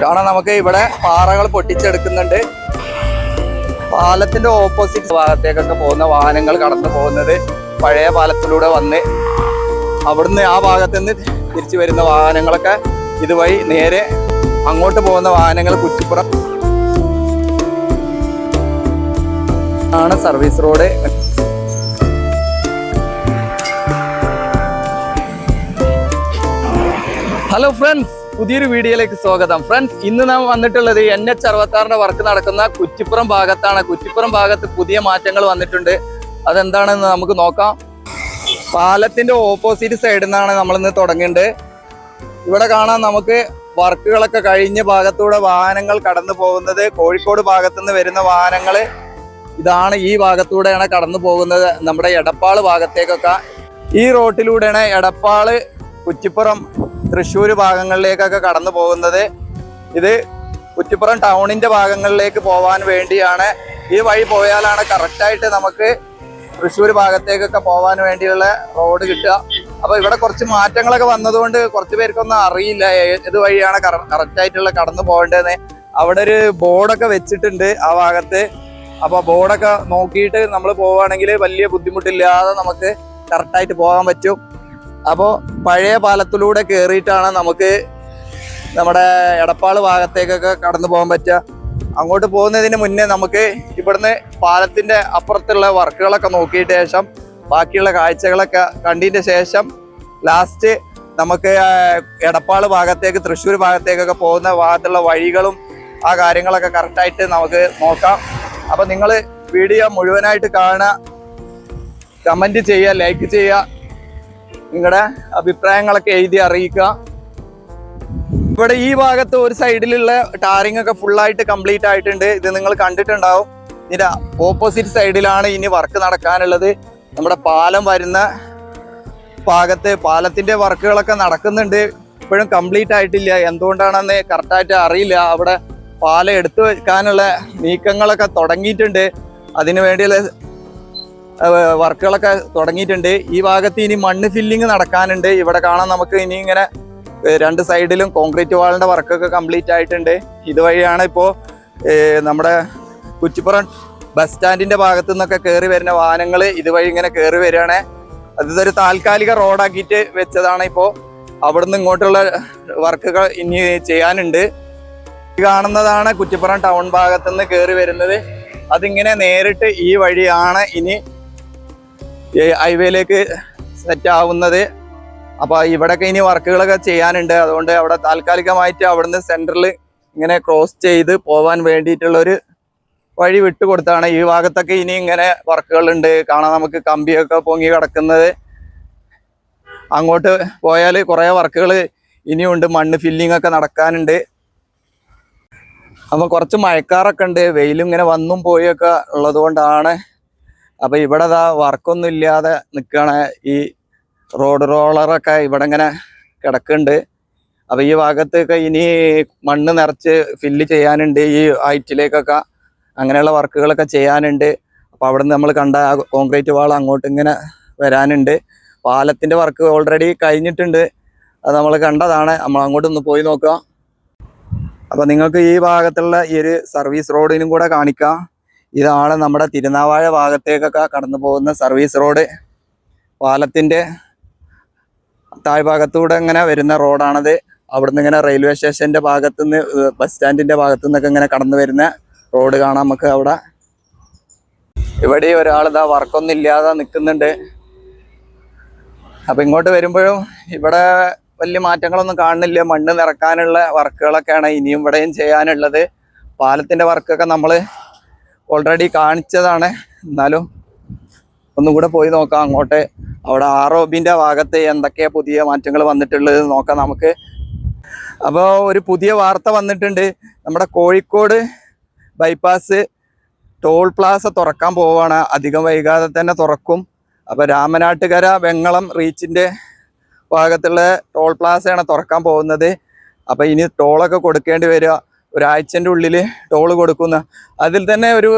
കാരണം നമുക്ക് ഇവിടെ പാറകൾ പൊട്ടിച്ചെടുക്കുന്നുണ്ട്. പാലത്തിന്റെ ഓപ്പോസിറ്റ് ഭാഗത്തേക്കൊക്കെ പോകുന്ന വാഹനങ്ങൾ കടന്നു പോകുന്നത് പഴയ പാലത്തിലൂടെ വന്ന് അവിടുന്ന് ആ ഭാഗത്ത് നിന്ന് തിരിച്ചു വരുന്ന വാഹനങ്ങളൊക്കെ ഇതുവഴി നേരെ അങ്ങോട്ട് പോകുന്ന വാഹനങ്ങൾ കുറ്റിപ്പുറം ആണ് സർവീസ് റോഡ് ഹലോ ഫ്രണ്ട്സ് പുതിയൊരു വീഡിയോയിലേക്ക് സ്വാഗതം. ഫ്രണ്ട്സ് ഇന്ന് നാം വന്നിട്ടുള്ളത് എൻ എച്ച് അറുപത്താറിന്റെ വർക്ക് നടക്കുന്ന കുറ്റിപ്പുറം ഭാഗത്താണ്. കുറ്റിപ്പുറം ഭാഗത്ത് പുതിയ മാറ്റങ്ങൾ വന്നിട്ടുണ്ട്. അതെന്താണെന്ന് നമുക്ക് നോക്കാം. പാലത്തിന്റെ ഓപ്പോസിറ്റ് സൈഡിൽ നിന്നാണ് നമ്മൾ ഇന്ന് തുടങ്ങേണ്ടത്. ഇവിടെ കാണാം നമുക്ക് വർക്കുകളൊക്കെ കഴിഞ്ഞ ഭാഗത്തൂടെ വാഹനങ്ങൾ കടന്നു പോകുന്നത്. കോഴിക്കോട് ഭാഗത്തു നിന്ന് വരുന്ന വാഹനങ്ങൾ ഇതാണ് ഈ ഭാഗത്തൂടെയാണ് കടന്നു പോകുന്നത്. നമ്മുടെ എടപ്പാൾ ഭാഗത്തേക്കൊക്കെ. ഈ റോട്ടിലൂടെയാണ് എടപ്പാൾ കുറ്റിപ്പുറം തൃശ്ശൂർ ഭാഗങ്ങളിലേക്കൊക്കെ കടന്നു പോകുന്നത്. ഇത് കുറ്റിപ്പുറം ടൗണിന്റെ ഭാഗങ്ങളിലേക്ക് പോവാൻ വേണ്ടിയാണ്. ഈ വഴി പോയാലാണ് കറക്റ്റായിട്ട് നമുക്ക് തൃശ്ശൂർ ഭാഗത്തേക്കൊക്കെ പോകാൻ വേണ്ടിയുള്ള റോഡ് കിട്ടുക. അപ്പൊ ഇവിടെ കുറച്ച് മാറ്റങ്ങളൊക്കെ വന്നതുകൊണ്ട് കുറച്ച് പേർക്കൊന്നും അറിയില്ല ഏത് വഴിയാണ് കറക്റ്റായിട്ടുള്ള കടന്നു പോകേണ്ടതെന്ന്. അവിടെ ഒരു ബോർഡൊക്കെ വെച്ചിട്ടുണ്ട് ആ ഭാഗത്ത്. അപ്പൊ ബോർഡൊക്കെ നോക്കിയിട്ട് നമ്മൾ പോവുകയാണെങ്കിൽ വലിയ ബുദ്ധിമുട്ടില്ലാതെ നമുക്ക് കറക്റ്റായിട്ട് പോകാൻ പറ്റും. അപ്പോൾ പഴയ പാലത്തിലൂടെ കയറിയിട്ടാണ് നമുക്ക് നമ്മുടെ എടപ്പാൾ ഭാഗത്തേക്കൊക്കെ കടന്നു പോകാൻ പറ്റുക. അങ്ങോട്ട് പോകുന്നതിന് മുന്നേ നമുക്ക് ഇവിടുന്ന് പാലത്തിന്റെ അപ്പുറത്തുള്ള വർക്കുകളൊക്കെ നോക്കിയിട്ട് ശേഷം ബാക്കിയുള്ള കാഴ്ചകളൊക്കെ കണ്ടതിന്റെ ശേഷം ലാസ്റ്റ് നമുക്ക് എടപ്പാൾ ഭാഗത്തേക്ക് തൃശ്ശൂർ ഭാഗത്തേക്കൊക്കെ പോകുന്ന ഭാഗത്തുള്ള വഴികളും ആ കാര്യങ്ങളൊക്കെ കറക്റ്റായിട്ട് നമുക്ക് നോക്കാം. അപ്പം നിങ്ങൾ വീഡിയോ മുഴുവനായിട്ട് കാണുക. കമന്റ് ചെയ്യുക ലൈക്ക് ചെയ്യുക. നിങ്ങളുടെ അഭിപ്രായങ്ങളൊക്കെ എഴുതി അറിയിക്കുക. ഇവിടെ ഈ ഭാഗത്ത് ഒരു സൈഡിലുള്ള ടാറിംഗ് ഒക്കെ ഫുള്ളായിട്ട് കംപ്ലീറ്റ് ആയിട്ടുണ്ട്. ഇത് നിങ്ങൾ കണ്ടിട്ടുണ്ടാവും. ഇതിന്റെ ഓപ്പോസിറ്റ് സൈഡിലാണ് ഇനി വർക്ക് നടക്കാനുള്ളത്. നമ്മുടെ പാലം വരുന്ന ഭാഗത്ത് പാലത്തിന്റെ വർക്കുകളൊക്കെ നടക്കുന്നുണ്ട്. ഇപ്പോഴും കംപ്ലീറ്റ് ആയിട്ടില്ല. എന്തുകൊണ്ടാണെന്ന് കറക്റ്റായിട്ട് അറിയില്ല. അവിടെ പാലം എടുത്തു വെക്കാനുള്ള നീക്കങ്ങളൊക്കെ തുടങ്ങിയിട്ടുണ്ട്. അതിനു വേണ്ടിയുള്ള വർക്കുകളൊക്കെ തുടങ്ങിയിട്ടുണ്ട്. ഈ ഭാഗത്ത് ഇനി മണ്ണ് ഫില്ലിങ് നടക്കാനുണ്ട്. ഇവിടെ കാണാൻ നമുക്ക് ഇനി ഇങ്ങനെ രണ്ട് സൈഡിലും കോൺക്രീറ്റ് വാളിന്റെ വർക്കൊക്കെ കംപ്ലീറ്റ് ആയിട്ടുണ്ട്. ഇതുവഴിയാണ് ഇപ്പോൾ നമ്മുടെ കുറ്റിപ്പുറം ബസ് സ്റ്റാൻഡിന്റെ ഭാഗത്തു നിന്നൊക്കെ കയറി വരുന്ന വാഹനങ്ങൾ ഇതുവഴി ഇങ്ങനെ കയറി വരികയാണ്. അതൊരു താൽക്കാലിക റോഡാക്കിയിട്ട് വെച്ചതാണ് ഇപ്പോൾ അവിടുന്ന് ഇങ്ങോട്ടുള്ള വർക്കുകൾ ഇനി ചെയ്യാനുണ്ട്. കാണുന്നതാണ് കുറ്റിപ്പുറം ടൗൺ ഭാഗത്തുനിന്ന് കയറി വരുന്നത്. അതിങ്ങനെ നേരിട്ട് ഈ വഴിയാണ് ഇനി ഹൈവേയിലേക്ക് സെറ്റ് ആവുന്നത്. അപ്പോൾ ഇവിടെയൊക്കെ ഇനി വർക്കുകളൊക്കെ ചെയ്യാനുണ്ട്. അതുകൊണ്ട് അവിടെ താൽക്കാലികമായിട്ട് അവിടുന്ന് സെന്ററിൽ ഇങ്ങനെ ക്രോസ് ചെയ്ത് പോവാൻ വേണ്ടിയിട്ടുള്ള ഒരു വഴി വിട്ടുകൊടുത്താണ് ഈ ഭാഗത്തൊക്കെ ഇനി ഇങ്ങനെ വർക്കുകളുണ്ട്. കാണാൻ നമുക്ക് കമ്പിയൊക്കെ പൊങ്ങി കിടക്കുന്നത്. അങ്ങോട്ട് പോയാൽ കുറേ വർക്കുകൾ ഇനിയുണ്ട്. മണ്ണ് ഫില്ലിംഗ് ഒക്കെ നടക്കാനുണ്ട്. അപ്പോൾ കുറച്ച് മഴക്കാറൊക്കെ ഉണ്ട്. വെയിലും ഇങ്ങനെ വന്നും പോയൊക്കെ ഉള്ളത് കൊണ്ടാണ് അപ്പോൾ ഇവിടെ ഇതാ വർക്കൊന്നും ഇല്ലാതെ നിൽക്കുകയാണ് ഈ റോഡ് റോളറൊക്കെ ഇവിടെ ഇങ്ങനെ കിടക്കുന്നുണ്ട്. അപ്പോൾ ഈ ഭാഗത്തൊക്കെ ഇനി മണ്ണ് നിറച്ച് ഫില്ല് ചെയ്യാനുണ്ട്. ഈ ഹൈറ്റിലേക്കൊക്കെ അങ്ങനെയുള്ള വർക്കുകളൊക്കെ ചെയ്യാനുണ്ട്. അപ്പോൾ അവിടെ നമ്മൾ കണ്ട കോൺക്രീറ്റ് വാൾ അങ്ങോട്ട് ഇങ്ങനെ വരാനുണ്ട്. പാലത്തിന്റെ വർക്ക് ഓൾറെഡി കഴിഞ്ഞിട്ടുണ്ട്. അത് നമ്മൾ കണ്ടതാണ്. നമ്മൾ അങ്ങോട്ടൊന്ന് പോയി നോക്കാം. അപ്പൊ നിങ്ങൾക്ക് ഈ ഭാഗത്തുള്ള ഈ ഒരു സർവീസ് റോഡിനും കൂടെ കാണിക്കാം. ഇതാണ് നമ്മുടെ തിരുനാവാഴ ഭാഗത്തേക്കൊക്കെ കടന്നു പോകുന്ന സർവീസ് റോഡ് പാലത്തിന്റെ താഴ്ഭാഗത്തൂടെ ഇങ്ങനെ വരുന്ന റോഡാണത് അവിടുന്ന് ഇങ്ങനെ റെയിൽവേ സ്റ്റേഷന്റെ ഭാഗത്തുനിന്ന് ബസ് സ്റ്റാൻഡിന്റെ ഭാഗത്തു നിന്നൊക്കെ ഇങ്ങനെ കടന്നു വരുന്ന റോഡ് കാണാം നമുക്ക് അവിടെ. ഇവിടെ ഒരാൾ ഇതാ വർക്കൊന്നും ഇല്ലാതെ നിൽക്കുന്നുണ്ട് അപ്പം ഇങ്ങോട്ട് വരുമ്പോഴും ഇവിടെ വലിയ മാറ്റങ്ങളൊന്നും കാണുന്നില്ല. മണ്ണ് നിറക്കാനുള്ള വർക്കുകളൊക്കെയാണ് ഇനിയും ഇവിടെയും ചെയ്യാനുള്ളത്. പാലത്തിന്റെ വർക്കൊക്കെ നമ്മൾ ഓൾറെഡി കാണിച്ചതാണ്. എന്നാലും ഒന്നും കൂടെ പോയി നോക്കാം അങ്ങോട്ട്. അവിടെ ആർ ഒ ബിന്റെ ഭാഗത്ത് എന്തൊക്കെയാ പുതിയ മാറ്റങ്ങൾ വന്നിട്ടുള്ളത് നോക്കാം നമുക്ക്. അപ്പോൾ ഒരു പുതിയ വാർത്ത വന്നിട്ടുണ്ട്. നമ്മുടെ കോഴിക്കോട് ബൈപ്പാസ് ടോൾ പ്ലാസ തുറക്കാൻ പോവുകയാണ്. അധികം വൈകാതെ തന്നെ തുറക്കും. അപ്പോൾ രാമനാട്ടുകര വെങ്ങളം റീച്ചിന്റെ ഭാഗത്തുള്ള ടോൾ പ്ലാസയാണ് തുറക്കാൻ പോകുന്നത്. അപ്പോൾ ഇനി ടോളൊക്കെ കൊടുക്കേണ്ടി വരിക. ഒരാഴ്ചന്റെ ഉള്ളിൽ ടോൾ കൊടുക്കുന്ന. അതിൽ തന്നെ ഒരു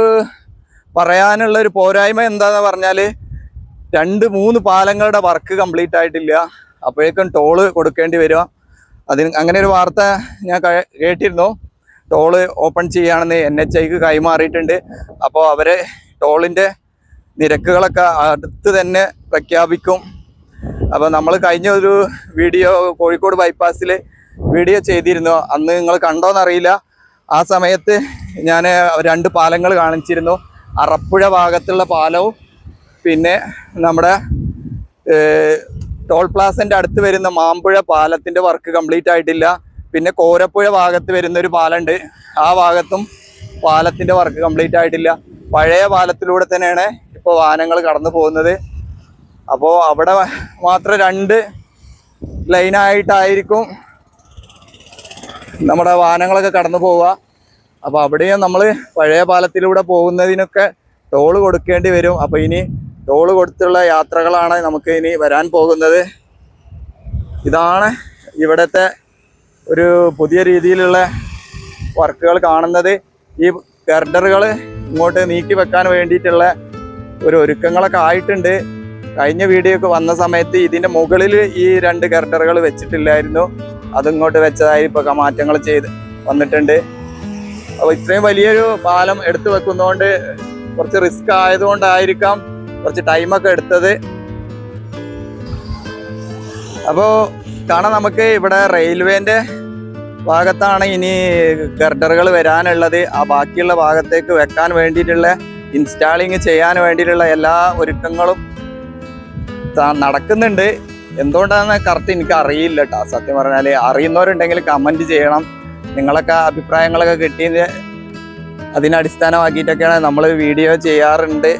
പറയാനുള്ള ഒരു പോരായ്മ എന്താന്ന് പറഞ്ഞാൽ രണ്ട് മൂന്ന് പാലങ്ങളുടെ വർക്ക് കംപ്ലീറ്റ് ആയിട്ടില്ല. അപ്പോഴേക്കും ടോൾ കൊടുക്കേണ്ടി വരിക. അതിന് അങ്ങനെ ഒരു വാർത്ത ഞാൻ കേട്ടിരുന്നു. ടോൾ ഓപ്പൺ ചെയ്യുകയാണെന്ന് എൻ എച്ച് ഐക്ക് കൈമാറിയിട്ടുണ്ട്. അപ്പോൾ അവർ ടോളിന്റെ നിരക്കുകളൊക്കെ അടുത്ത് തന്നെ പ്രഖ്യാപിക്കും. അപ്പോൾ നമ്മൾ കഴിഞ്ഞ ഒരു വീഡിയോ കോഴിക്കോട് ബൈപ്പാസിൽ വീഡിയോ ചെയ്തിരുന്നു. അന്ന് നിങ്ങൾ കണ്ടോന്നറിയില്ല. ആ സമയത്ത് ഞാൻ രണ്ട് പാലങ്ങൾ കാണിച്ചിരുന്നു. അറപ്പുഴ ഭാഗത്തുള്ള പാലവും പിന്നെ നമ്മുടെ ടോൾ പ്ലാസന്റെ അടുത്ത് വരുന്ന മാമ്പുഴ പാലത്തിന്റെ വർക്ക് കംപ്ലീറ്റ് ആയിട്ടില്ല. പിന്നെ കോരപ്പുഴ ഭാഗത്ത് വരുന്ന ഒരു പാലമുണ്ട് ആ ഭാഗത്തും പാലത്തിന്റെ വർക്ക് കംപ്ലീറ്റ് ആയിട്ടില്ല. പഴയ പാലത്തിലൂടെ തന്നെയാണ് ഇപ്പോൾ വാഹനങ്ങൾ കടന്നു പോകുന്നത്. അപ്പോൾ അവിടെ മാത്രം രണ്ട് ലൈനായിട്ടായിരിക്കും നമ്മുടെ വാഹനങ്ങളൊക്കെ കടന്നു പോവുക. അപ്പോൾ അവിടെയും നമ്മൾ പഴയ പാലത്തിലൂടെ പോകുന്നതിനൊക്കെ ടോൾ കൊടുക്കേണ്ടി വരും. അപ്പോൾ ഇനി ടോൾ കൊടുത്തുള്ള യാത്രകളാണ് നമുക്ക് ഇനി വരാൻ പോകുന്നത്. ഇതാണ് ഇവിടുത്തെ ഒരു പുതിയ രീതിയിലുള്ള വർക്കുകൾ കാണുന്നത്. ഈ ഗർഡറുകൾ ഇങ്ങോട്ട് നീക്കി വെക്കാൻ വേണ്ടിയിട്ടുള്ള ഒരു ഒരുക്കങ്ങളൊക്കെ ആയിട്ടുണ്ട്. കഴിഞ്ഞ വീഡിയോ ഒക്കെ വന്ന സമയത്ത് ഇതിന്റെ മുകളിൽ ഈ രണ്ട് ഗർഡറുകൾ വെച്ചിട്ടില്ലായിരുന്നു. അതിങ്ങോട്ട് വെച്ചതായി ഇപ്പൊ മാറ്റങ്ങൾ ചെയ്ത് വന്നിട്ടുണ്ട്. അപ്പോൾ ഇത്രയും വലിയൊരു പാലം എടുത്തു വെക്കുന്നതുകൊണ്ട് കുറച്ച് റിസ്ക് ആയതുകൊണ്ടായിരിക്കാം കുറച്ച് ടൈമൊക്കെ എടുത്തത്. അപ്പോൾ കാണാം നമുക്ക് ഇവിടെ റെയിൽവേന്റെ ഭാഗത്താണ് ഇനി ഗർഡറുകൾ വരാനുള്ളത്. ആ ബാക്കിയുള്ള ഭാഗത്തേക്ക് വെക്കാൻ വേണ്ടിയിട്ടുള്ള ഇൻസ്റ്റാളിങ് ചെയ്യാൻ വേണ്ടിയിട്ടുള്ള എല്ലാ ഒരുക്കങ്ങളും നടക്കുന്നുണ്ട്. എന്തുകൊണ്ടാണെന്ന് കറക്റ്റ് എനിക്ക് അറിയില്ല കേട്ടോ സത്യം പറഞ്ഞാൽ അറിയുന്നവരുണ്ടെങ്കിൽ കമന്റ് ചെയ്യണം. നിങ്ങളൊക്കെ അഭിപ്രായങ്ങളൊക്കെ കിട്ടിയത് അതിനെ അടിസ്ഥാനമാക്കിയിട്ടൊക്കെയാണ് നമ്മൾ വീഡിയോ ചെയ്യാറുണ്ട്.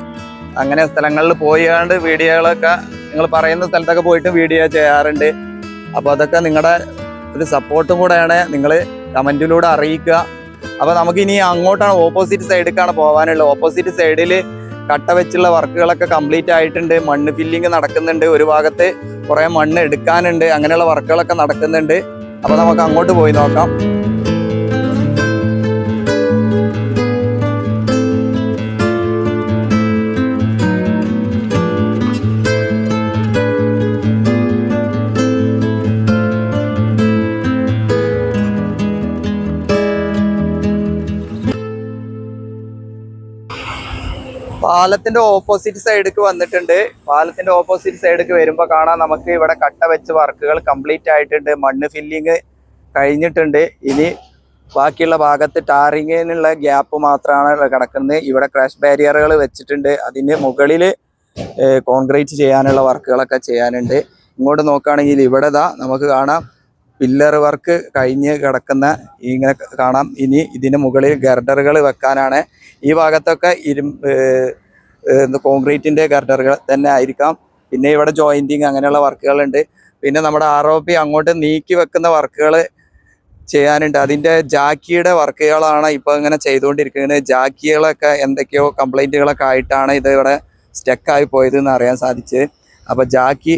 അങ്ങനെ സ്ഥലങ്ങളിൽ പോയാണ്ട് വീഡിയോകളൊക്കെ നിങ്ങൾ പറയുന്ന സ്ഥലത്തൊക്കെ പോയിട്ട് വീഡിയോ ചെയ്യാറുണ്ട്. അപ്പോൾ അതൊക്കെ നിങ്ങളുടെ ഒരു സപ്പോർട്ടും കൂടെയാണ് നിങ്ങൾ കമന്റിലൂടെ അറിയിക്കുക. അപ്പോൾ നമുക്ക് ഇനി അങ്ങോട്ടാണ് ഓപ്പോസിറ്റ് സൈഡിലേക്കാണ് പോകാനുള്ളത് ഓപ്പോസിറ്റ് സൈഡിൽ കട്ട വെച്ചുള്ള വർക്കുകളൊക്കെ കംപ്ലീറ്റ് ആയിട്ടുണ്ട്. മണ്ണ് ഫില്ലിങ് നടക്കുന്നുണ്ട്. ഒരു ഭാഗത്ത് കുറേ മണ്ണ് എടുക്കാനുണ്ട്. അങ്ങനെയുള്ള വർക്കുകളൊക്കെ നടക്കുന്നുണ്ട്. അപ്പോൾ നമുക്ക് അങ്ങോട്ട് പോയി നോക്കാം. പാലത്തിന്റെ ഓപ്പോസിറ്റ് സൈഡിലേക്ക് വന്നിട്ടുണ്ട്. പാലത്തിന്റെ ഓപ്പോസിറ്റ് സൈഡിലേക്ക് വരുമ്പോൾ കാണാം നമുക്ക് ഇവിടെ കട്ട വെച്ച് വർക്കുകൾ കംപ്ലീറ്റ് ആയിട്ടുണ്ട്. മണ്ണ് ഫില്ലിങ് കഴിഞ്ഞിട്ടുണ്ട്. ഇനി ബാക്കിയുള്ള ഭാഗത്ത് ടാറിങ്ങിനുള്ള ഗ്യാപ്പ് മാത്രമാണ് കിടക്കുന്നത്. ഇവിടെ ക്രാഷ് ബാരിയറുകൾ വെച്ചിട്ടുണ്ട്. അതിന് മുകളിൽ കോൺക്രീറ്റ് ചെയ്യാനുള്ള വർക്കുകളൊക്കെ ചെയ്യാനുണ്ട്. ഇങ്ങോട്ട് നോക്കുകയാണെങ്കിൽ ഇവിടെ ദാ നമുക്ക് കാണാം. പില്ലർ വർക്ക് കഴിഞ്ഞ് കിടക്കുന്ന ഇങ്ങനെ കാണാം. ഇനി ഇതിന് മുകളിൽ ഗർഡറുകൾ വെക്കാനാണ്. ഈ ഭാഗത്തൊക്കെ ഇരുമ്പ് കോൺക്രീറ്റിന്റെ ഗർഡറുകൾ തന്നെ ആയിരിക്കാം. പിന്നെ ഇവിടെ ജോയിന്റിങ് അങ്ങനെയുള്ള വർക്കുകളുണ്ട്. പിന്നെ നമ്മുടെ ആർ ഒ പി അങ്ങോട്ട് നീക്കി വെക്കുന്ന വർക്കുകൾ ചെയ്യാനുണ്ട്. അതിന്റെ ജാക്കിയുടെ വർക്കുകളാണ് ഇപ്പൊ ഇങ്ങനെ ചെയ്തുകൊണ്ടിരിക്കുന്നത്. ജാക്കികളൊക്കെ എന്തൊക്കെയോ കംപ്ലൈന്റുകളൊക്കെ ആയിട്ടാണ് ഇത് ഇവിടെ സ്റ്റക്കായി പോയത് എന്ന് അറിയാൻ സാധിച്ചത് അപ്പോൾ ജാക്കി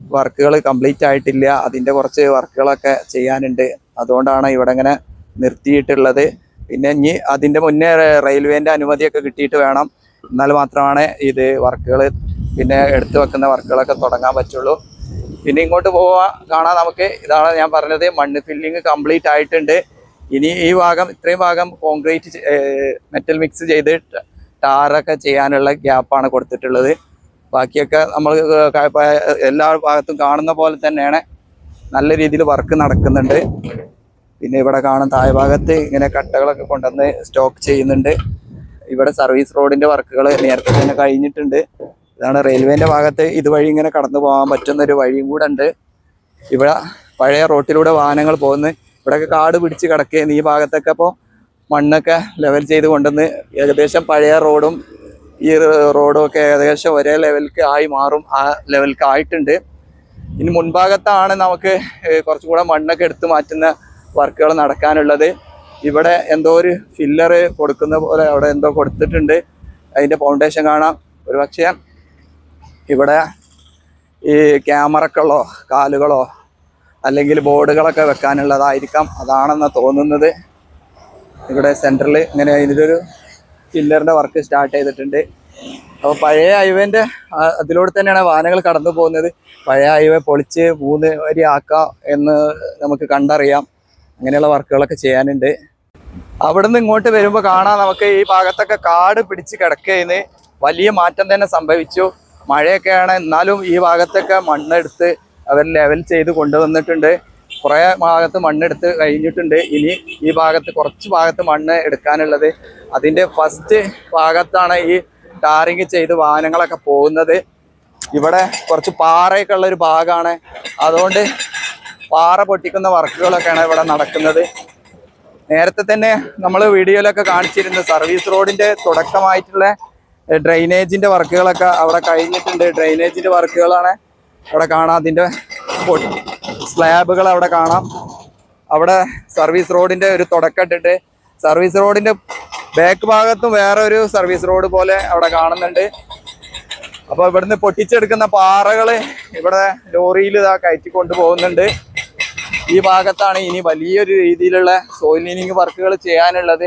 വർക്കുകൾ കംപ്ലീറ്റ് ആയിട്ടില്ല. അതിന്റെ കുറച്ച് വർക്കുകളൊക്കെ ചെയ്യാനുണ്ട്. അതുകൊണ്ടാണ് ഇവിടെ ഇങ്ങനെ നിർത്തിയിട്ടുള്ളത്. പിന്നെ ഇനി അതിന്റെ മുന്നേ റെയിൽവേന്റെ അനുമതിയൊക്കെ കിട്ടിയിട്ട് വേണം. എന്നാൽ മാത്രമാണ് ഇത് വർക്കുകൾ പിന്നെ എടുത്തു വെക്കുന്ന വർക്കുകളൊക്കെ തുടങ്ങാൻ പറ്റുള്ളൂ. പിന്നെ ഇങ്ങോട്ട് പോവാ കാണാൻ നമുക്ക്. ഇതാണ് ഞാൻ പറഞ്ഞത് മണ്ണ് ഫില്ലിങ് കംപ്ലീറ്റ് ആയിട്ടുണ്ട്. ഇനി ഈ ഭാഗം ഇത്രയും ഭാഗം കോൺക്രീറ്റ് മെറ്റൽ മിക്സ് ചെയ്ത് ടാറൊക്കെ ചെയ്യാനുള്ള ഗ്യാപ്പാണ് കൊടുത്തിട്ടുള്ളത്. ബാക്കിയൊക്കെ നമ്മൾ എല്ലാ ഭാഗത്തും കാണുന്ന പോലെ തന്നെയാണ്. നല്ല രീതിയിൽ വർക്ക് നടക്കുന്നുണ്ട്. പിന്നെ ഇവിടെ കാണുന്ന താഴ്ഭാഗത്ത് ഇങ്ങനെ കട്ടകളൊക്കെ കൊണ്ടുവന്ന് സ്റ്റോക്ക് ചെയ്യുന്നുണ്ട്. ഇവിടെ സർവീസ് റോഡിന്റെ വർക്കുകൾ നേരത്തെ തന്നെ കഴിഞ്ഞിട്ടുണ്ട്. ഇതാണ് റെയിൽവേന്റെ ഭാഗത്ത് ഇതുവഴി ഇങ്ങനെ കടന്നു പോകാൻ പറ്റുന്ന ഒരു വഴിയും കൂടെ ഉണ്ട്. ഇവിടെ പഴയ റോട്ടിലൂടെ വാഹനങ്ങൾ പോകുന്നു. ഇവിടെയൊക്കെ കാട് പിടിച്ച് കിടക്കുകയാണ്. ഈ ഭാഗത്തൊക്കെ ഇപ്പോൾ മണ്ണൊക്കെ ലെവൽ ചെയ്ത് കൊണ്ടുവന്ന് ഏകദേശം പഴയ റോഡും ഈ റോഡും ഒക്കെ ഏകദേശം ഒരേ ലെവലിലേക്ക് ആയി മാറും. ആ ലെവലിലേക്ക് ആയിട്ടുണ്ട്. ഇനി മുൻഭാഗത്താണ് നമുക്ക് കുറച്ചുകൂടെ കുറച്ചും കൂടെ മണ്ണൊക്കെ എടുത്തു മാറ്റുന്ന വർക്കുകൾ നടക്കാനുള്ളത്. ഇവിടെ എന്തോ ഒരു ഫില്ലർ കൊടുക്കുന്ന പോലെ അവിടെ എന്തോ കൊടുത്തിട്ടുണ്ട്. അതിന്റെ ഫൗണ്ടേഷൻ കാണാം. ഒരു പക്ഷേ ഇവിടെ ഈ ക്യാമറകളോ കാലുകളോ അല്ലെങ്കിൽ ബോർഡുകളൊക്കെ വെക്കാനുള്ളതായിരിക്കാം. അതാണെന്ന് തോന്നുന്നത്. ഇവിടെ സെന്ററിൽ ഇങ്ങനെ ഇതിന്റെ ഒരു ഫില്ലറിന്റെ വർക്ക് സ്റ്റാർട്ട് ചെയ്തിട്ടുണ്ട്. അപ്പോൾ പഴയ ഹൈവേന്റെ അതിലൂടെ തന്നെയാണ് വാഹനങ്ങൾ കടന്നു പോകുന്നത്. പഴയ ഹൈവേ പൊളിച്ച് മൂന്ന് വരി ആക്കാം എന്ന് നമുക്ക് കണ്ടറിയാം. അങ്ങനെയുള്ള വർക്കുകളൊക്കെ ചെയ്യാനുണ്ട്. അവിടുന്ന് ഇങ്ങോട്ട് വരുമ്പോൾ കാണാം നമുക്ക് ഈ ഭാഗത്തൊക്കെ കാട് പിടിച്ച് കിടക്കുകയെന്ന് വലിയ മാറ്റം തന്നെ സംഭവിച്ചു. മഴയൊക്കെയാണ്. എന്നാലും ഈ ഭാഗത്തൊക്കെ മണ്ണെടുത്ത് അവർ ലെവൽ ചെയ്ത് കൊണ്ടുവന്നിട്ടുണ്ട്. കുറേ ഭാഗത്ത് മണ്ണെടുത്ത് കഴിഞ്ഞിട്ടുണ്ട്. ഇനി ഈ ഭാഗത്ത് കുറച്ച് ഭാഗത്ത് മണ്ണ് എടുക്കാനുള്ളത്. അതിന്റെ ഫസ്റ്റ് ഭാഗത്താണ് ഈ ടാറിങ് ചെയ്ത് വാഹനങ്ങളൊക്കെ പോകുന്നത്. ഇവിടെ കുറച്ച് പാറയൊക്കെ ഉള്ളൊരു ഭാഗമാണ്. അതുകൊണ്ട് പാറ പൊട്ടിക്കുന്ന വർക്കുകളൊക്കെയാണ് ഇവിടെ നടക്കുന്നത്. നേരത്തെ തന്നെ നമ്മൾ വീഡിയോയിലൊക്കെ കാണിച്ചിരുന്ന സർവീസ് റോഡിന്റെ തുടക്കമായിട്ടുള്ള ഡ്രെയിനേജിന്റെ വർക്കുകളൊക്കെ അവിടെ കഴിഞ്ഞിട്ടുണ്ട്. ഡ്രെയിനേജിന്റെ വർക്കുകളാണ് അവിടെ കാണാം. അതിന്റെ സ്ലാബുകൾ അവിടെ കാണാം. അവിടെ സർവീസ് റോഡിന്റെ ഒരു തുടക്കം ഇട്ടിട്ട് സർവീസ് റോഡിന്റെ ബാക്ക് ഭാഗത്തും വേറെ ഒരു സർവീസ് റോഡ് പോലെ അവിടെ കാണുന്നുണ്ട്. അപ്പോൾ ഇവിടുന്ന് പൊട്ടിച്ചെടുക്കുന്ന പാറകൾ ഇവിടെ ലോറിയിൽ ഇതാ കയറ്റി കൊണ്ടുപോകുന്നുണ്ട്. ഈ ഭാഗത്താണ് ഇനി വലിയൊരു രീതിയിലുള്ള സോയിൽ ലീനിങ് വർക്കുകൾ ചെയ്യാനുള്ളത്.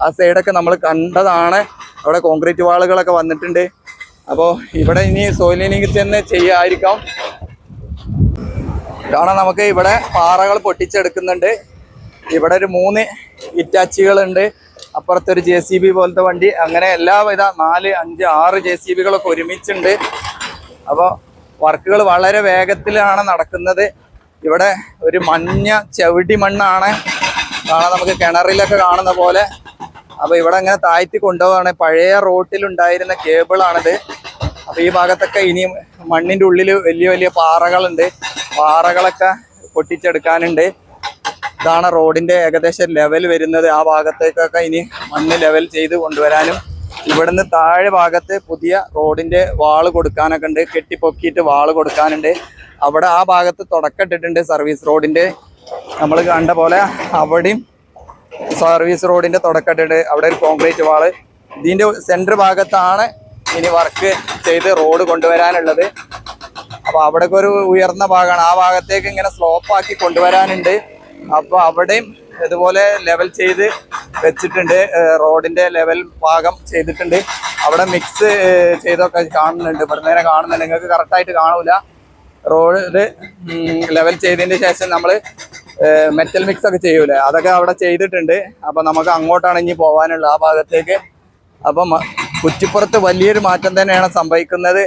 ആ സൈഡൊക്കെ നമ്മൾ കണ്ടതാണ്. അവിടെ കോൺക്രീറ്റ് വാളുകളൊക്കെ വന്നിട്ടുണ്ട്. അപ്പോൾ ഇവിടെ ഇനി സോയിൽ ലീനിങ് തന്നെ ചെയ്യായിരിക്കാം. കാരണം നമുക്ക് ഇവിടെ പാറകൾ പൊട്ടിച്ചെടുക്കുന്നുണ്ട്. ഇവിടെ ഒരു മൂന്ന് ഇറ്റാച്ചികളുണ്ട്. അപ്പുറത്തൊരു ജെ സി ബി പോലത്തെ വണ്ടി. അങ്ങനെ എല്ലാവിധ നാല് അഞ്ച് ആറ് ജെ സി ബികളൊക്കെ ഒരുമിച്ചുണ്ട്. അപ്പോൾ വർക്കുകൾ വളരെ വേഗത്തിലാണ് നടക്കുന്നത്. ഇവിടെ ഒരു മഞ്ഞ ചവിടി മണ്ണാണ്. കാണാൻ നമുക്ക് കിണറിലൊക്കെ കാണുന്ന പോലെ. അപ്പോൾ ഇവിടെ ഇങ്ങനെ താഴ്ത്തി കൊണ്ടുപോവാണ്. പഴയ റോട്ടിലുണ്ടായിരുന്ന കേബിളാണിത്. അപ്പോൾ ഈ ഭാഗത്തൊക്കെ ഇനിയും മണ്ണിന്റെ ഉള്ളിൽ വലിയ വലിയ പാറകളുണ്ട്. പാറകളൊക്കെ പൊട്ടിച്ചെടുക്കാനുണ്ട്. ഇതാണ് റോഡിന്റെ ഏകദേശം ലെവൽ വരുന്നത്. ആ ഭാഗത്തേക്കൊക്കെ ഇനി മണ്ണ് ലെവൽ ചെയ്ത് കൊണ്ടുവരാനും ഇവിടുന്ന് താഴെ ഭാഗത്ത് പുതിയ റോഡിന്റെ വാൾ കൊടുക്കാനൊക്കെ ഉണ്ട്. കെട്ടിപ്പൊക്കിയിട്ട് വാൾ കൊടുക്കാനുണ്ട്. അവിടെ ആ ഭാഗത്ത് തുടക്കട്ടിട്ടുണ്ട് സർവീസ് റോഡിന്റെ. നമ്മൾ കണ്ട പോലെ അവിടെയും സർവീസ് റോഡിന്റെ തുടക്കമിട്ടിട്ട് അവിടെ ഒരു കോൺക്രീറ്റ് വാൾ. ഇതിന്റെ സെന്റർ ഭാഗത്താണ് ഇനി വർക്ക് ചെയ്ത് റോഡ് കൊണ്ടുവരാനുള്ളത്. അപ്പൊ അവിടെ ഒരു ഉയർന്ന ഭാഗമാണ്. ആ ഭാഗത്തേക്ക് ഇങ്ങനെ സ്ലോപ്പാക്കി കൊണ്ടുവരാനുണ്ട്. അപ്പൊ അവിടെയും ഇതുപോലെ ലെവൽ ചെയ്ത് വെച്ചിട്ടുണ്ട്. റോഡിന്റെ ലെവൽ ഭാഗം ചെയ്തിട്ടുണ്ട്. അവിടെ മിക്സ് ചെയ്തൊക്കെ കാണുന്നുണ്ട്. ഇവിടെ നേരെ കാണുന്നുണ്ട് നിങ്ങൾക്ക് കറക്റ്റായിട്ട് കാണൂല. റോഡ് ലെവൽ ചെയ്തതിന് ശേഷം നമ്മൾ മെറ്റൽ മിക്സ് ഒക്കെ ചെയ്യൂലേ. അതൊക്കെ അവിടെ ചെയ്തിട്ടുണ്ട്. അപ്പൊ നമുക്ക് അങ്ങോട്ടാണ് ഇനി പോവാനുള്ളത് ആ ഭാഗത്തേക്ക്. അപ്പം കുറ്റിപ്പുറത്ത് വലിയൊരു മാറ്റം തന്നെയാണ് സംഭവിക്കുന്നത്.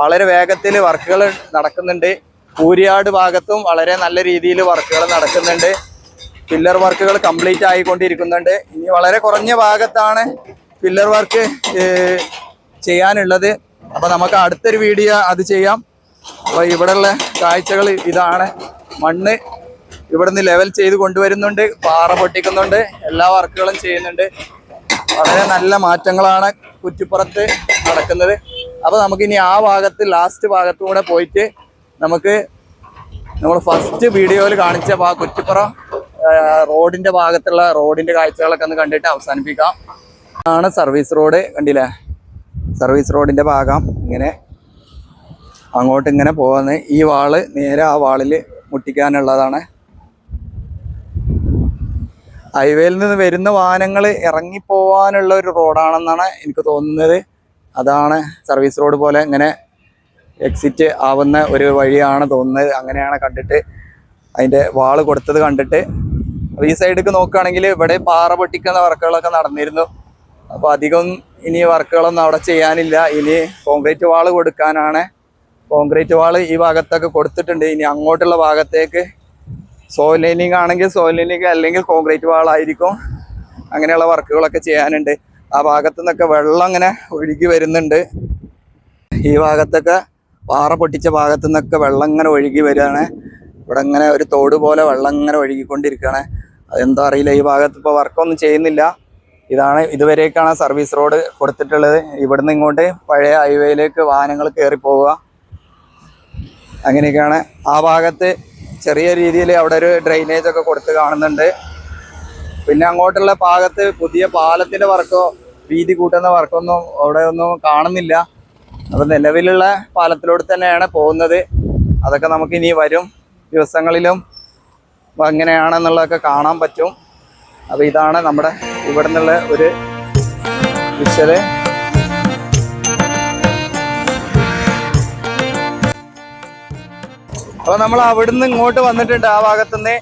വളരെ വേഗത്തിൽ വർക്കുകൾ നടക്കുന്നുണ്ട്. പൂരിയാട് ഭാഗത്തും വളരെ നല്ല രീതിയിൽ വർക്കുകൾ നടക്കുന്നുണ്ട്. ഫില്ലർ വർക്കുകൾ കംപ്ലീറ്റ് ആയിക്കൊണ്ടിരിക്കുന്നുണ്ട്. ഇനി വളരെ കുറഞ്ഞ ഭാഗത്താണ് ഫില്ലർ വർക്ക് ചെയ്യാനുള്ളത്. അപ്പോൾ നമുക്ക് അടുത്തൊരു വീഡിയോ അത് ചെയ്യാം. അപ്പോൾ ഇവിടെയുള്ള കാഴ്ചകൾ ഇതാണ്. മണ്ണ് ഇവിടുന്ന് ലെവൽ ചെയ്ത് കൊണ്ടുവരുന്നുണ്ട്. പാറ പൊട്ടിക്കുന്നുണ്ട്. എല്ലാ വർക്കുകളും ചെയ്യുന്നുണ്ട്. വളരെ നല്ല മാറ്റങ്ങളാണ് കുറ്റിപ്പുറത്ത് നടക്കുന്നത്. അപ്പോൾ നമുക്കിനി ആ ഭാഗത്ത് ലാസ്റ്റ് ഭാഗത്തും കൂടെ പോയിട്ട് നമുക്ക് നമ്മൾ ഫസ്റ്റ് വീഡിയോയിൽ കാണിച്ച ആ കുറ്റിപ്പുറം റോഡിന്റെ ഭാഗത്തുള്ള റോഡിന്റെ കാഴ്ചകളൊക്കെ ഒന്ന് കണ്ടിട്ട് അവസാനിപ്പിക്കാം. ആണ് സർവീസ് റോഡ് കണ്ടില്ലേ? സർവീസ് റോഡിന്റെ ഭാഗം. ഇങ്ങനെ അങ്ങോട്ട് ഇങ്ങനെ പോകുന്നത് ഈ വാൾ നേരെ ആ വാളിൽ മുട്ടിക്കാനുള്ളതാണ്. ഹൈവേയിൽ നിന്ന് വരുന്ന വാഹനങ്ങൾ ഇറങ്ങിപ്പോവാനുള്ള ഒരു റോഡാണെന്നാണ് എനിക്ക് തോന്നുന്നത്. അതാണ് സർവീസ് റോഡ് പോലെ ഇങ്ങനെ എക്സിറ്റ് ആവുന്ന ഒരു വഴിയാണ് തോന്നുന്നത്. അങ്ങനെയാണ് കണ്ടിട്ട് അതിന്റെ വാൾ കൊടുത്തത് കണ്ടിട്ട് ഈ സൈഡിലേക്ക് നോക്കുകയാണെങ്കിൽ ഇവിടെ പാറ പൊട്ടിക്കുന്ന വർക്കുകളൊക്കെ നടന്നിരുന്നു. അപ്പോൾ അധികം ഇനി വർക്കുകളൊന്നും അവിടെ ചെയ്യാനില്ല. ഇനി കോൺക്രീറ്റ് വാൾ കൊടുക്കാനാണ്. കോൺക്രീറ്റ് വാൾ ഈ ഭാഗത്തൊക്കെ കൊടുത്തിട്ടുണ്ട്. ഇനി അങ്ങോട്ടുള്ള ഭാഗത്തേക്ക് സോയിൽ ലൈനിങ് ആണെങ്കിൽ സോയിൽ ലൈനിങ് അല്ലെങ്കിൽ കോൺക്രീറ്റ് വാളായിരിക്കും അങ്ങനെയുള്ള വർക്കുകളൊക്കെ ചെയ്യാനുണ്ട്. ആ ഭാഗത്തു നിന്നൊക്കെ വെള്ളം അങ്ങനെ ഒഴുകി വരുന്നുണ്ട്. ഈ ഭാഗത്തൊക്കെ പാറ പൊട്ടിച്ച ഭാഗത്തു നിന്നൊക്കെ വെള്ളം ഇങ്ങനെ ഒഴുകി വരികയാണ്. ഇവിടെ ഇങ്ങനെ ഒരു തോട് പോലെ വെള്ളം ഇങ്ങനെ ഒഴുകിക്കൊണ്ടിരിക്കുകയാണ്. അതെന്താ അറിയില്ല. ഈ ഭാഗത്ത് ഇപ്പോൾ വർക്കൊന്നും ചെയ്യുന്നില്ല. ഇതാണ് ഇതുവരേക്കാണ് സർവീസ് റോഡ് കൊടുത്തിട്ടുള്ളത്. ഇവിടുന്ന് ഇങ്ങോട്ട് പഴയ ഹൈവേയിലേക്ക് വാഹനങ്ങൾ കയറി പോവുക. അങ്ങനെയൊക്കെയാണ്. ആ ഭാഗത്ത് ചെറിയ രീതിയിൽ അവിടെ ഒരു ഡ്രെയിനേജ് ഒക്കെ കൊടുത്ത് കാണുന്നുണ്ട്. പിന്നെ അങ്ങോട്ടുള്ള ഭാഗത്ത് പുതിയ പാലത്തിന്റെ വർക്കോ വീതി കൂട്ടുന്ന വർക്കൊന്നും അവിടെ ഒന്നും കാണുന്നില്ല. അപ്പം നിലവിലുള്ള പാലത്തിലൂടെ തന്നെയാണ് പോകുന്നത്. അതൊക്കെ നമുക്ക് ഇനി വരും ദിവസങ്ങളിലും. അപ്പോൾ അങ്ങനെയാണെന്നുള്ളതൊക്കെ കാണാൻ പറ്റും. അപ്പോൾ ഇതാണ് നമ്മുടെ ഇവിടെ നിന്നുള്ള ഒരു വിഷ്വൽ അപ്പോൾ നമ്മൾ അവിടുന്ന് ഇങ്ങോട്ട് വന്നിട്ടുണ്ട്. ആ ഭാഗത്തുനിന്ന്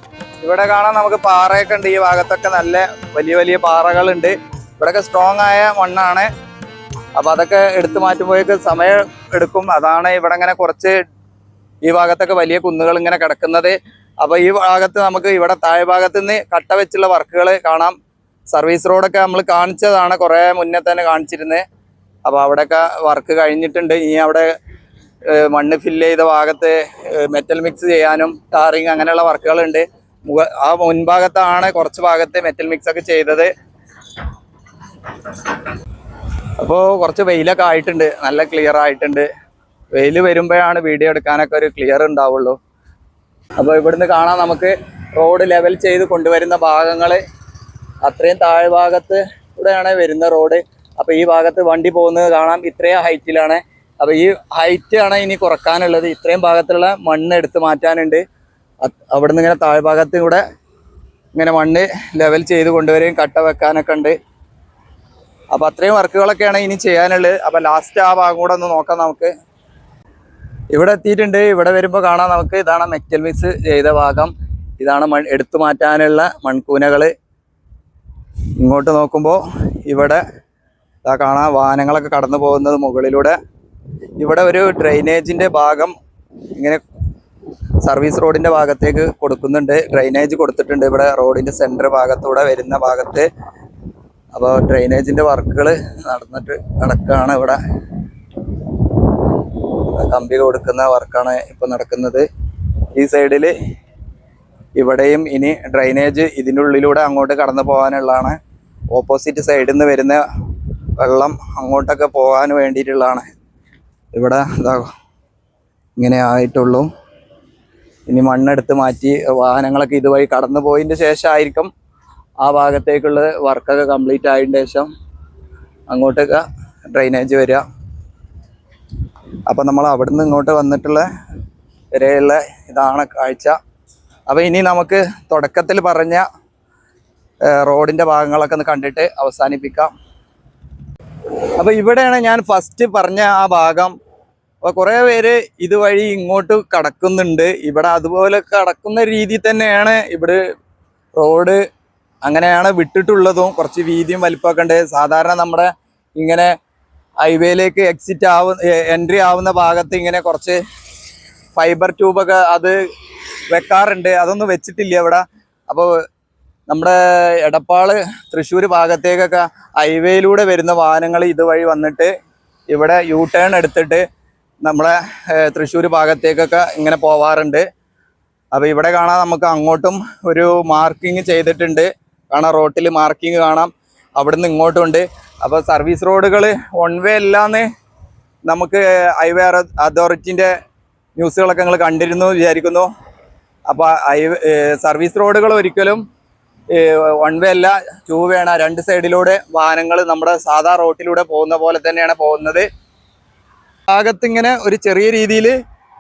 ഇവിടെ കാണാൻ നമുക്ക് പാറയൊക്കെ ഉണ്ട്. ഈ ഭാഗത്തൊക്കെ നല്ല വലിയ വലിയ പാറകളുണ്ട്. ഇവിടെയൊക്കെ സ്ട്രോങ് ആയ മണ്ണാണ്. അപ്പോൾ അതൊക്കെ എടുത്തു മാറ്റുമ്പോഴേക്ക് സമയം എടുക്കും. അതാണ് ഇവിടെ ഇങ്ങനെ കുറച്ച് ഈ ഭാഗത്തൊക്കെ വലിയ കുന്നുകൾ ഇങ്ങനെ കിടക്കുന്നത്. അപ്പൊ ഈ ഭാഗത്ത് നമുക്ക് ഇവിടെ താഴെ ഭാഗത്ത് നിന്ന് കട്ട വെച്ചുള്ള വർക്കുകൾ കാണാം. സർവീസ് റോഡൊക്കെ നമ്മൾ കാണിച്ചതാണ് കുറെ മുന്നേ തന്നെ കാണിച്ചിരുന്നത് അപ്പൊ അവിടെയൊക്കെ വർക്ക് കഴിഞ്ഞിട്ടുണ്ട്. ഇനി അവിടെ മണ്ണ് ഫില്ല് ചെയ്ത ഭാഗത്ത് മെറ്റൽ മിക്സ് ചെയ്യാനും ടാറിങ് അങ്ങനെയുള്ള വർക്കുകളുണ്ട്. ആ മുൻഭാഗത്താണ് കുറച്ച് ഭാഗത്ത് മെറ്റൽ മിക്സ് ഒക്കെ ചെയ്തത്. അപ്പോൾ കുറച്ച് വെയിലൊക്കെ ആയിട്ടുണ്ട്. നല്ല ക്ലിയർ ആയിട്ടുണ്ട്. വെയിൽ വരുമ്പോഴാണ് വീഡിയോ എടുക്കാനൊക്കെ ഒരു ക്ലിയർ ഉണ്ടാവുള്ളൂ. അപ്പോൾ ഇവിടുന്ന് കാണാൻ നമുക്ക് റോഡ് ലെവൽ ചെയ്ത് കൊണ്ടുവരുന്ന ഭാഗങ്ങൾ അത്രയും താഴ്ഭാഗത്ത് കൂടെയാണ് വരുന്ന റോഡ്. അപ്പോൾ ഈ ഭാഗത്ത് വണ്ടി പോകുന്നത് കാണാം. ഇത്രയും ഹൈറ്റിലാണ്. അപ്പോൾ ഈ ഹൈറ്റ് ആണ് ഇനി കുറക്കാനുള്ളത്. ഇത്രയും ഭാഗത്തുള്ള മണ്ണ് എടുത്ത് മാറ്റാനുണ്ട്. അവിടെ അവിടുന്ന് ഇങ്ങനെ താഴ്ഭാഗത്ത് കൂടെ ഇങ്ങനെ മണ്ണ് ലെവൽ ചെയ്ത് കൊണ്ടുവരികയും കട്ട വെക്കാനൊക്കെ ഉണ്ട്. അപ്പോൾ അത്രയും വർക്കുകളൊക്കെയാണ് ഇനി ചെയ്യാനുള്ളത്. അപ്പോൾ ലാസ്റ്റ് ആ ഭാഗം കൂടെ ഒന്ന് നോക്കാം നമുക്ക്. ഇവിടെ എത്തിയിട്ടുണ്ട്. ഇവിടെ വരുമ്പോൾ കാണാം നമുക്ക്. ഇതാണ് മെറ്റൽ മിക്സ് ചെയ്ത ഭാഗം. ഇതാണ് മൺ എടുത്തു മാറ്റാനുള്ള മൺകൂനകൾ ഇങ്ങോട്ട് നോക്കുമ്പോൾ ഇവിടെ ഇതാ കാണാം വാഹനങ്ങളൊക്കെ കടന്നു പോകുന്നത് മുകളിലൂടെ. ഇവിടെ ഒരു ഡ്രെയിനേജിന്റെ ഭാഗം ഇങ്ങനെ സർവീസ് റോഡിന്റെ ഭാഗത്തേക്ക് കൊടുക്കുന്നുണ്ട്. ഡ്രെയിനേജ് കൊടുത്തിട്ടുണ്ട്. ഇവിടെ റോഡിന്റെ സെന്റർ ഭാഗത്തൂടെ വരുന്ന ഭാഗത്ത്. അപ്പോൾ ഡ്രെയിനേജിന്റെ വർക്കുകൾ നടന്നിട്ട് നടക്കുകയാണ് ഇവിടെ. കമ്പി കൊടുക്കുന്ന വർക്കാണ് ഇപ്പൊ നടക്കുന്നത്. ഈ സൈഡിൽ ഇവിടെയും ഇനി ഡ്രൈനേജ് ഇതിന്റെ ഉള്ളിലൂടെ അങ്ങോട്ട് കടന്നു പോകാനുള്ളതാണ്. ഓപ്പോസിറ്റ് സൈഡിൽ നിന്ന് വരുന്ന വെള്ളം അങ്ങോട്ടൊക്കെ പോകാൻ വേണ്ടിയിട്ടുള്ളതാണ്. ഇവിടെ ഇങ്ങനെ ആയിട്ടുള്ളൂ. ഇനി മണ്ണെടുത്ത് മാറ്റി വാഹനങ്ങളൊക്കെ ഇതുവഴി കടന്നു പോയതിന്റെ ശേഷമായിരിക്കും ആ ഭാഗത്തേക്കുള്ള വർക്കൊക്കെ കംപ്ലീറ്റ് ആയതിന്റെ ശേഷം അങ്ങോട്ടൊക്കെ ഡ്രെയിനേജ് വരിക. അപ്പം നമ്മൾ അവിടുന്ന് ഇങ്ങോട്ട് വന്നിട്ടുള്ള വരെയുള്ള ഇതാണ് കാഴ്ച. അപ്പം ഇനി നമുക്ക് തുടക്കത്തിൽ പറഞ്ഞ റോഡിന്റെ ഭാഗങ്ങളൊക്കെ ഒന്ന് കണ്ടിട്ട് അവസാനിപ്പിക്കാം. അപ്പോൾ ഇവിടെയാണ് ഞാൻ ഫസ്റ്റ് പറഞ്ഞ ആ ഭാഗം. അപ്പോൾ കുറേ പേര് ഇതുവഴി ഇങ്ങോട്ട് കടക്കുന്നുണ്ട്. ഇവിടെ അതുപോലെ കടക്കുന്ന രീതി തന്നെയാണ് ഇവിടെ റോഡ് അങ്ങനെയാണ് വിട്ടിട്ടുള്ളതും കുറച്ച് വീതിയും വലിപ്പമൊക്കെ ഉണ്ട്. സാധാരണ നമ്മുടെ ഇങ്ങനെ ഹൈവേയിലേക്ക് എക്സിറ്റ് ആവുന്ന എൻട്രി ആവുന്ന ഭാഗത്ത് ഇങ്ങനെ കുറച്ച് ഫൈബർ ട്യൂബൊക്കെ അത് വെക്കാറുണ്ട്. അതൊന്നും വെച്ചിട്ടില്ല ഇവിടെ. അപ്പോൾ നമ്മുടെ എടപ്പാൾ തൃശ്ശൂർ ഭാഗത്തേക്കൊക്കെ ഹൈവേയിലൂടെ വരുന്ന വാഹനങ്ങൾ ഇതുവഴി വന്നിട്ട് ഇവിടെ യു ടേൺ എടുത്തിട്ട് നമ്മളെ തൃശ്ശൂർ ഭാഗത്തേക്കൊക്കെ ഇങ്ങനെ പോവാറുണ്ട്. അപ്പോൾ ഇവിടെ കാണാം നമുക്ക് അങ്ങോട്ടും ഒരു മാർക്കിങ് ചെയ്തിട്ടുണ്ട്. കാണാം റോട്ടിൽ മാർക്കിങ് കാണാം. അവിടുന്ന് ഇങ്ങോട്ടും ഉണ്ട് അപ്പോൾ സർവീസ് റോഡുകൾ വൺ വേ അല്ലാന്ന് നമുക്ക് ഹൈവേ അതോറിറ്റിന്റെ ന്യൂസുകളൊക്കെ നിങ്ങൾ കണ്ടിരുന്നു വിചാരിക്കുന്നു. അപ്പോൾ ഹൈവേ സർവീസ് റോഡുകൾ ഒരിക്കലും വൺ വേ അല്ല ടൂ വേ ആണ്. രണ്ട് സൈഡിലൂടെ വാഹനങ്ങൾ നമ്മുടെ സാധാ റോട്ടിലൂടെ പോകുന്ന പോലെ തന്നെയാണ് പോകുന്നത്. ഭാഗത്ത് ഇങ്ങനെ ഒരു ചെറിയ രീതിയിൽ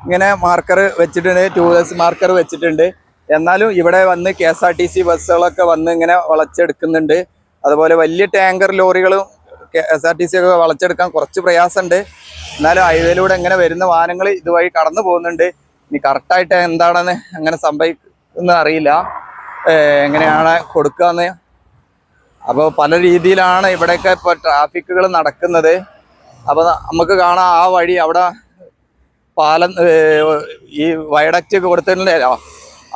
ഇങ്ങനെ മാർക്കർ വെച്ചിട്ടുണ്ട് ടൂ വേഴ്സ് മാർക്കർ വെച്ചിട്ടുണ്ട്. എന്നാലും ഇവിടെ വന്ന് K S R T C ബസ്സുകളൊക്കെ വന്ന് ഇങ്ങനെ വളച്ചെടുക്കുന്നുണ്ട്. അതുപോലെ വലിയ ടാങ്കർ ലോറികളും എസ് ആർ ടി സി ഒക്കെ വളച്ചെടുക്കാൻ കുറച്ച് പ്രയാസമുണ്ട്. എന്നാലും ഹൈവേയിലൂടെ എങ്ങനെ വരുന്ന വാഹനങ്ങൾ ഇതുവഴി കടന്നു പോകുന്നുണ്ട്. ഇനി കറക്റ്റായിട്ട് എന്താണെന്ന് അങ്ങനെ സംഭവിക്കുന്ന അറിയില്ല. എങ്ങനെയാണ് കൊടുക്കുകയെന്ന് അപ്പോൾ പല രീതിയിലാണ് ഇവിടെയൊക്കെ ഇപ്പോൾ ട്രാഫിക്കുകൾ നടക്കുന്നത്. അപ്പോൾ നമുക്ക് കാണാം ആ വഴി അവിടെ പാലം ഈ വയഡക്റ്റ് കൊടുത്തിട്ടുണ്ടല്ലോ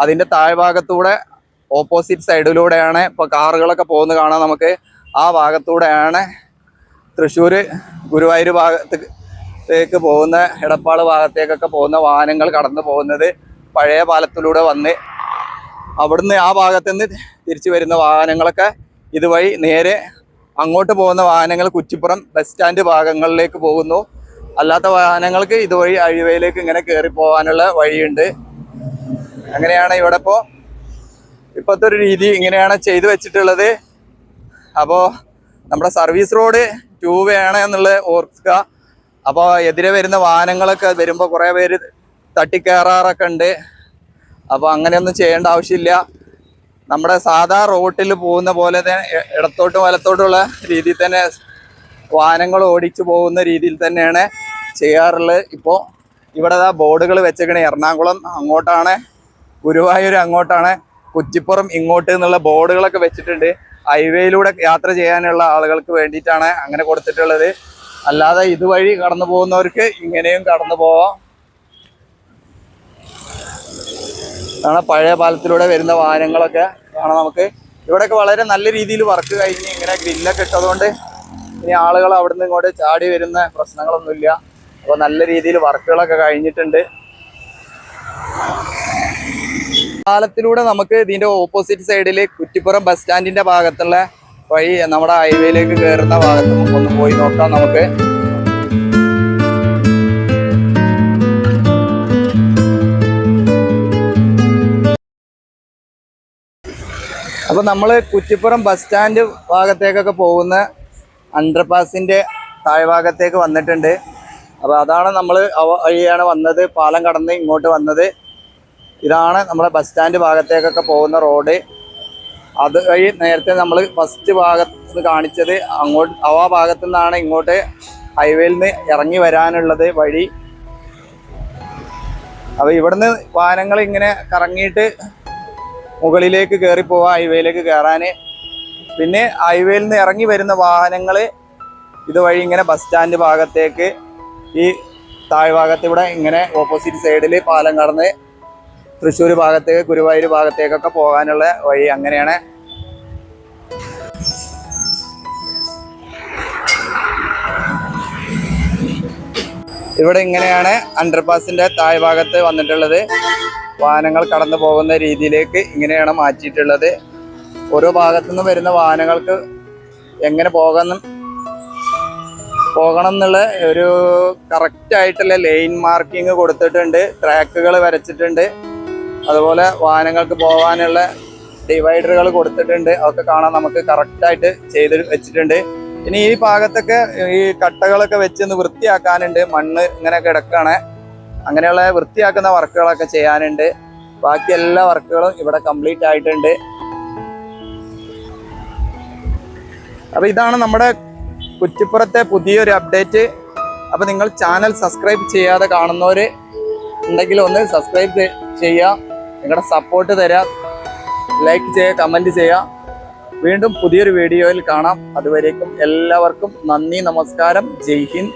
അതിന്റെ താഴ്ഭാഗത്തൂടെ ഓപ്പോസിറ്റ് സൈഡിലൂടെയാണ് ഇപ്പോൾ കാറുകളൊക്കെ പോകുന്നത് കാണാൻ നമുക്ക് ആ ഭാഗത്തൂടെയാണ് തൃശ്ശൂർ ഗുരുവായൂർ ഭാഗത്തേക്ക് പോകുന്ന ഇടപ്പാൾ ഭാഗത്തേക്കൊക്കെ പോകുന്ന വാഹനങ്ങൾ കടന്നു പോകുന്നത്. പഴയ പാലത്തിലൂടെ വന്ന് അവിടുന്ന് ആ ഭാഗത്ത് നിന്ന് തിരിച്ചു വരുന്ന വാഹനങ്ങളൊക്കെ ഇതുവഴി നേരെ അങ്ങോട്ട് പോകുന്ന വാഹനങ്ങൾ കുറ്റിപ്പുറം ബസ് സ്റ്റാൻഡ് ഭാഗങ്ങളിലേക്ക് പോകുന്നു. അല്ലാത്ത വാഹനങ്ങൾക്ക് ഇതുവഴി അഴിവയിലേക്ക് ഇങ്ങനെ കയറി പോകാനുള്ള വഴിയുണ്ട്. അങ്ങനെയാണ് ഇവിടെ ഇപ്പോൾ ഇപ്പോഴത്തെ ഒരു രീതി ഇങ്ങനെയാണ് ചെയ്തു വെച്ചിട്ടുള്ളത്. അപ്പോൾ നമ്മുടെ സർവീസ് റോഡ് ടൂ വേ എന്നുള്ളത് ഓർക്കുക. അപ്പോൾ എതിരെ വരുന്ന വാഹനങ്ങളൊക്കെ വരുമ്പോൾ കുറേ പേര് തട്ടിക്കയറാറൊക്കെ ഉണ്ട്. അപ്പോൾ അങ്ങനെയൊന്നും ചെയ്യേണ്ട ആവശ്യമില്ല. നമ്മുടെ സാധാ റോട്ടിൽ പോകുന്ന പോലെ തന്നെ ഇടത്തോട്ടും വലത്തോട്ടുമുള്ള രീതിയിൽ തന്നെ വാഹനങ്ങൾ ഓടിച്ചു പോകുന്ന രീതിയിൽ തന്നെയാണ് ചെയ്യാറുള്ളത്. ഇപ്പോൾ ഇവിടെ ബോർഡുകൾ വെച്ചേക്കണേ. എറണാകുളം അങ്ങോട്ടാണ്. ഗുരുവായൂർ അങ്ങോട്ടാണ്. കുറ്റിപ്പുറം ഇങ്ങോട്ട് എന്നുള്ള ബോർഡുകളൊക്കെ വെച്ചിട്ടുണ്ട്. ഹൈവേയിലൂടെ യാത്ര ചെയ്യാനുള്ള ആളുകൾക്ക് വേണ്ടിയിട്ടാണ് അങ്ങനെ കൊടുത്തിട്ടുള്ളത്. അല്ലാതെ ഇതുവഴി കടന്നു പോകുന്നവർക്ക് ഇങ്ങനെയും കടന്നു പോവാം. ആണ് പഴയ പാലത്തിലൂടെ വരുന്ന വാഹനങ്ങളൊക്കെ. കാണാം നമുക്ക് ഇവിടെയൊക്കെ വളരെ നല്ല രീതിയിൽ വർക്ക് കഴിഞ്ഞ് ഇങ്ങനെ ഗ്രില്ലൊക്കെ ഇട്ടതുകൊണ്ട് ഇനി ആളുകൾ അവിടുന്ന് ഇങ്ങോട്ട് ചാടി വരുന്ന പ്രശ്നങ്ങളൊന്നുമില്ല. അപ്പോൾ നല്ല രീതിയിൽ വർക്കുകളൊക്കെ കഴിഞ്ഞിട്ടുണ്ട്. പാലത്തിലൂടെ നമുക്ക് ഇതിന്റെ ഓപ്പോസിറ്റ് സൈഡിൽ കുറ്റിപ്പുറം ബസ് സ്റ്റാൻഡിന്റെ ഭാഗത്തുള്ള വഴി നമ്മുടെ ഹൈവേയിലേക്ക് കയറുന്ന ഭാഗത്ത് ഒന്ന് പോയി നോക്കാം നമുക്ക്. അപ്പൊ നമ്മൾ കുറ്റിപ്പുറം ബസ് സ്റ്റാൻഡ് ഭാഗത്തേക്കൊക്കെ പോകുന്ന അണ്ടർപാസിന്റെ താഴ്ഭാഗത്തേക്ക് വന്നിട്ടുണ്ട്. അപ്പൊ അതാണ് നമ്മൾ വഴിയാണ് വന്നത്. പാലം കടന്ന് ഇങ്ങോട്ട് വന്നത്. ഇതാണ് നമ്മുടെ ബസ് സ്റ്റാൻഡ് ഭാഗത്തേക്കൊക്കെ പോകുന്ന റോഡ് അത് വഴി നേരത്തെ നമ്മൾ ഫസ്റ്റ് ഭാഗത്ത് കാണിച്ചത് അങ്ങോട്ട് ആ ഭാഗത്തു നിന്നാണ് ഇങ്ങോട്ട് ഹൈവേയിൽ നിന്ന് ഇറങ്ങി വരാനുള്ളത് വഴി. അപ്പൊ ഇവിടുന്ന് വാഹനങ്ങൾ ഇങ്ങനെ കറങ്ങിയിട്ട് മുകളിലേക്ക് കയറി പോവാ ഹൈവേയിലേക്ക് കയറാന് പിന്നെ ഹൈവേയിൽ നിന്ന് ഇറങ്ങി വരുന്ന വാഹനങ്ങൾ ഇതുവഴി ഇങ്ങനെ ബസ് സ്റ്റാൻഡ് ഭാഗത്തേക്ക് ഈ താഴ്ഭാഗത്ത് ഇവിടെ ഇങ്ങനെ ഓപ്പോസിറ്റ് സൈഡിൽ പാലം കടന്ന് തൃശ്ശൂർ ഭാഗത്തേക്ക് ഗുരുവായൂർ ഭാഗത്തേക്കൊക്കെ പോകാനുള്ള വഴി അങ്ങനെയാണ്. ഇവിടെ ഇങ്ങനെയാണ് അണ്ടർപാസിന്റെ താഴ്ഭാഗത്ത് വന്നിട്ടുള്ളത്. വാഹനങ്ങൾ കടന്നു പോകുന്ന രീതിയിലേക്ക് ഇങ്ങനെയാണ് മാറ്റിയിട്ടുള്ളത്. ഓരോ ഭാഗത്തു നിന്നും വരുന്ന വാഹനങ്ങൾക്ക് എങ്ങനെ പോകണം പോകണം എന്നുള്ള ഒരു കറക്റ്റായിട്ടുള്ള ലൈൻ മാർക്കിംഗ് കൊടുത്തിട്ടുണ്ട്. ട്രാക്കുകൾ വരച്ചിട്ടുണ്ട്. അതുപോലെ വാഹനങ്ങൾക്ക് പോകാനുള്ള ഡിവൈഡറുകൾ കൊടുത്തിട്ടുണ്ട്. അതൊക്കെ കാണാൻ നമുക്ക് കറക്റ്റായിട്ട് ചെയ്ത് വെച്ചിട്ടുണ്ട്. ഇനി ഈ ഭാഗത്തൊക്കെ ഈ കട്ടകളൊക്കെ വെച്ച് ഒന്ന് വൃത്തിയാക്കാനുണ്ട്. മണ്ണ് ഇങ്ങനെ കിടക്കുകയാണ് അങ്ങനെയുള്ള വൃത്തിയാക്കുന്ന വർക്കുകളൊക്കെ ചെയ്യാനുണ്ട്. ബാക്കി എല്ലാ വർക്കുകളും ഇവിടെ കംപ്ലീറ്റ് ആയിട്ടുണ്ട്. അപ്പൊ ഇതാണ് നമ്മുടെ കുറ്റിപ്പുറത്തെ പുതിയൊരു അപ്ഡേറ്റ് അപ്പൊ നിങ്ങൾ ചാനൽ സബ്സ്ക്രൈബ് ചെയ്യാതെ കാണുന്നവര് ഉണ്ടെങ്കിൽ ഒന്ന് സബ്സ്ക്രൈബ് ചെയ്യുക നിങ്ങളുടെ സപ്പോർട്ട് തരാം. ലൈക്ക് ചെയ്യുക കമന്റ് ചെയ്യുക വീണ്ടും പുതിയൊരു വീഡിയോയിൽ കാണാം. അതുവരേക്കും എല്ലാവർക്കും നന്ദി നമസ്കാരം. ജയ് ഹിന്ദ്.